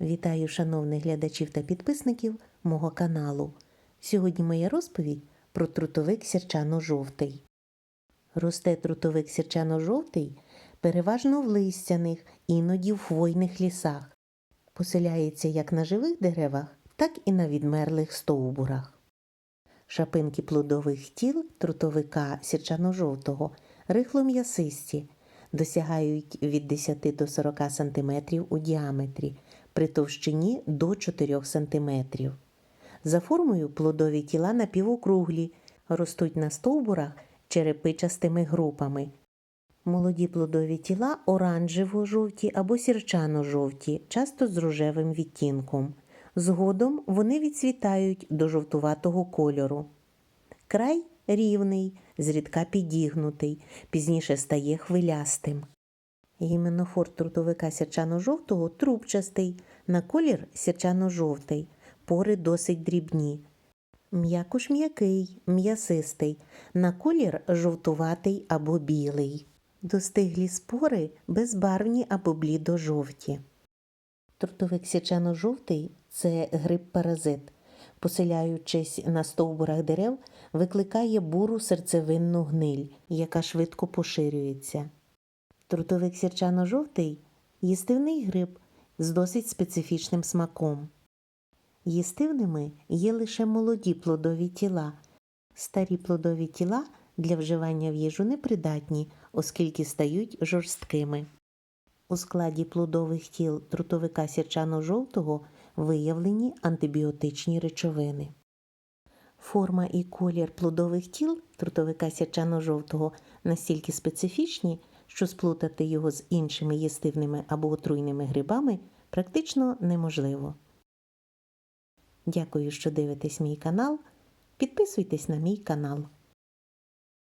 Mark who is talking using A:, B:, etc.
A: Вітаю шановних глядачів та підписників мого каналу. Сьогодні моя розповідь про трутовик сірчано-жовтий. Росте трутовик сірчано-жовтий переважно в листяних, іноді в хвойних лісах. Поселяється як на живих деревах, так і на відмерлих стовбурах. Шапинки плодових тіл трутовика сірчано-жовтого рихло-м'ясисті, досягають від 10 до 40 см у діаметрі, при товщині до 4 см. За формою плодові тіла напівокруглі, ростуть на стовбурах черепичастими групами. Молоді плодові тіла оранжево-жовті або сірчано-жовті, часто з рожевим відтінком. Згодом вони відцвітають до жовтуватого кольору. Край рівний, зрідка підігнутий, пізніше стає хвилястим. Гіменофор трутовика сірчано-жовтого трубчастий, на колір сірчано-жовтий, пори досить дрібні. М'якош м'який, м'ясистий, на колір жовтуватий або білий. Достиглі спори безбарвні або блідо-жовті. Трутовик сірчано-жовтий це гриб-паразит. Поселяючись на стовбурах дерев, викликає буру серцевинну гниль, яка швидко поширюється. Трутовик сірчано-жовтий їстивний гриб з досить специфічним смаком. Їстивними є лише молоді плодові тіла. Старі плодові тіла для вживання в їжу непридатні, оскільки стають жорсткими. У складі плодових тіл трутовика сірчано-жовтого виявлені антибіотичні речовини. Форма і колір плодових тіл трутовика сірчано-жовтого настільки специфічні, що сплутати його з іншими їстивними або отруйними грибами практично неможливо. Дякую, що дивитесь мій канал. Підписуйтесь на мій канал.